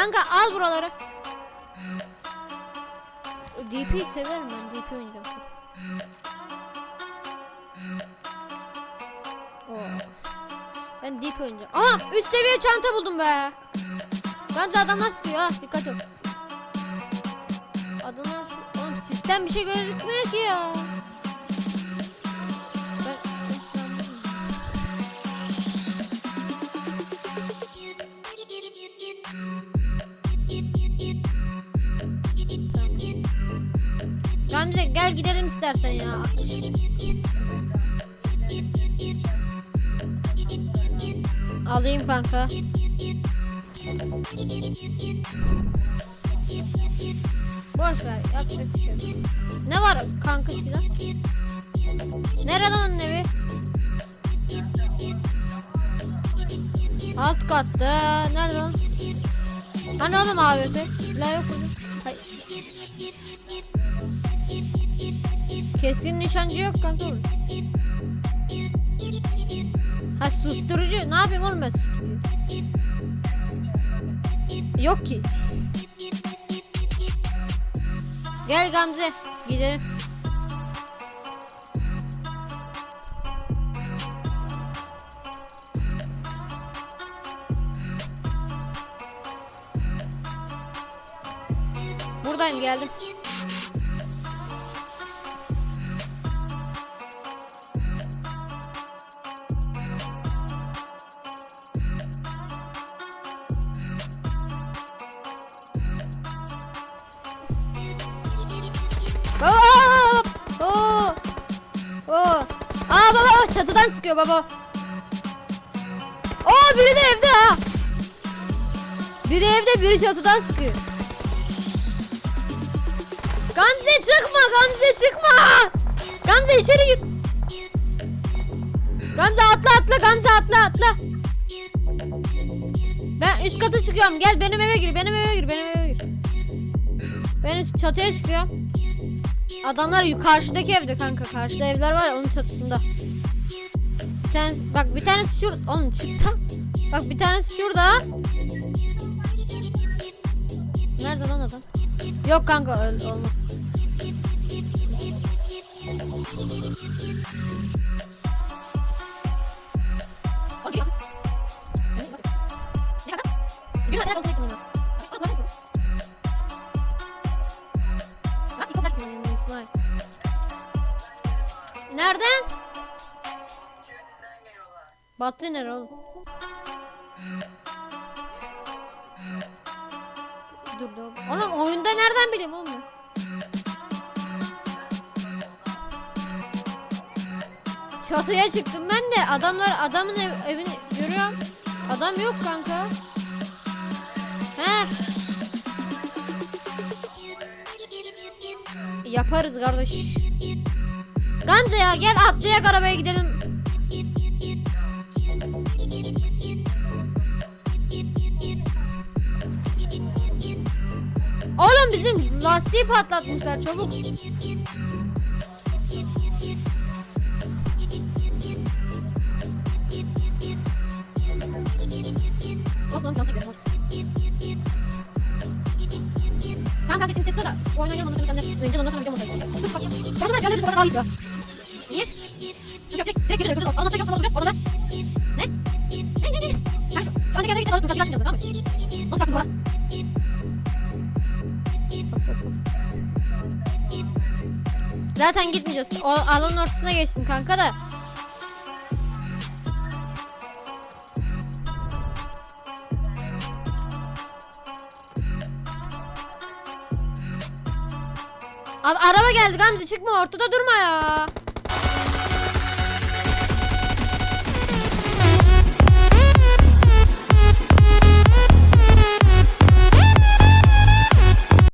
Kanka al buraları. DP severim ben. DP oynayacağım. Oo. Ben DP oynayacağım. Aha 3 seviye çanta buldum be. Gamze adamlar sıkıyor ha dikkat et. Adamlar. Oğlum sistem bir şey gözükmüyor ki ya. Gamze gel gidelim istersen ya. Alayım kanka. Boş ver yapacak bir şey. Ne var kanka silah? Nerede onun evi? Alt katta. Nerede lan? Hani oğlum AWP? Silah yok mu? Hayır. Keskin nişancı yok kanka. Ha susturucu. Ne yapayım oğlum ben? Yok ki. Gel Gamze. Gidelim. Buradayım geldim. Baba! Oo! Oo! Aa baba çatıdan sıkıyor baba. Oo biri de evde ha. Biri evde biri çatıdan sıkıyor. Gamze çıkma Gamze çıkma. Gamze içeri gir. Gamze atla atla Gamze atla atla. Ben üst kata çıkıyorum. Gel benim eve gir. Benim eve gir. Benim eve gir. Ben üst çatıya çıkıyorum. Adamlar karşıdaki evde kanka. Karşıda evler var onun çatısında. Bir tanesi, bak bir tanesi şur... Oğlum çıktı. Bak bir tanesi şurada. Nerede lan adam? Yok kanka öyle olmaz. Okey. Nereden? Battı nere oğlum? Dur dur. Oğlum oyunda nereden bileyim oğlum ya? Çatıya çıktım ben de adamlar adamın ev- evini görüyorum. Adam yok kanka. He. Yaparız kardeş. Gamze ya gel atlayak arabaya gidelim. Oğlum bizim lastiği patlatmışlar çabuk. Lan çantayı Tamam şimdi ses da oyun oynayalım sonra sen de önce ondan sonra video montaj Dur bak. Orada da yerleri burada daha iyi ya. Niye? Yok direkt direkt geri dönüyoruz. Anlatacak yapmadan duracak orada. Ne? Ne ne ne? Sen şu, şu anda kendine git duracak açmayacağız tamam mı? Nasıl yaptın bana? Zaten gitmeyeceğiz. O alanın ortasına geçtim kanka da. Al, araba geldi Gamze çıkma ortada durma ya.